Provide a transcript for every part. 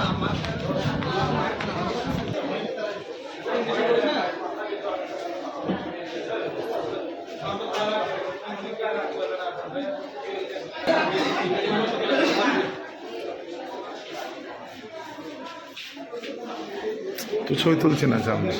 అమ్మ তো ছবি তুলছে না সামনে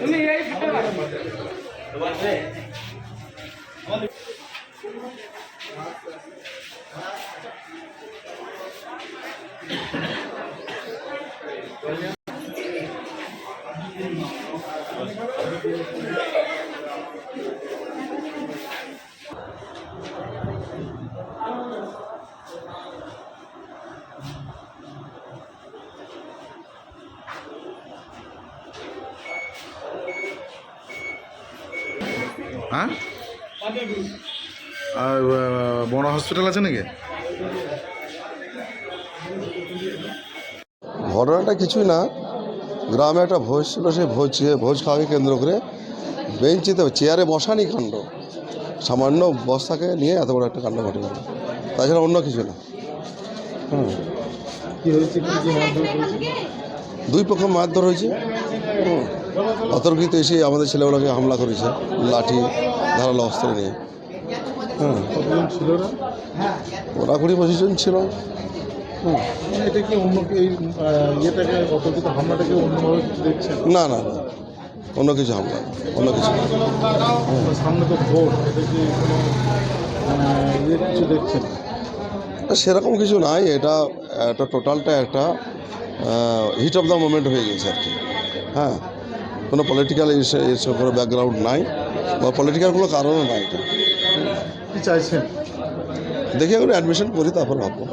তুমি এই ফুটে Thank you. হ্যাঁ? আর বড় হসপিটাল আছে নাকি? ঘটনাটা কিছুই না। গ্রামে একটা ভোজ ছিল, সেই ভোজ ভোজ খাওয়াকে কেন্দ্র করে বেঞ্চিতে চেয়ারে বসানি কাণ্ড। সামান্য বস্তাকে নিয়ে এত বড় একটা কাণ্ড ঘটে গেল। তাছাড়া অন্য কিছু না। হুম। দুই পক্ষ মারধর হয়েছে। অতর্কিত এসে আমাদের ছেলেগুলোকে হামলা করেছে। লাঠি ধারালো অস্ত্র নিয়ে। ওরা কুড়ি পঁচিশ জন ছিল না না না। অন্য কিছু হামলা না, অন্য কিছু। সামনে তো ভোট দেখছেন? সেরকম কিছু নাই এটা একটা টোটালটা একটা হিট অফ দ্য মোমেন্ট হয়ে গেছে আর কি। হ্যাঁ কোনো পলিটিক্যাল কোনো ব্যাকগ্রাউন্ড নাই বা পলিটিক্যাল কোনো কারণও নাই এটা। কি চাইছেন? দেখি এখন অ্যাডমিশন করি তারপর ভাববো।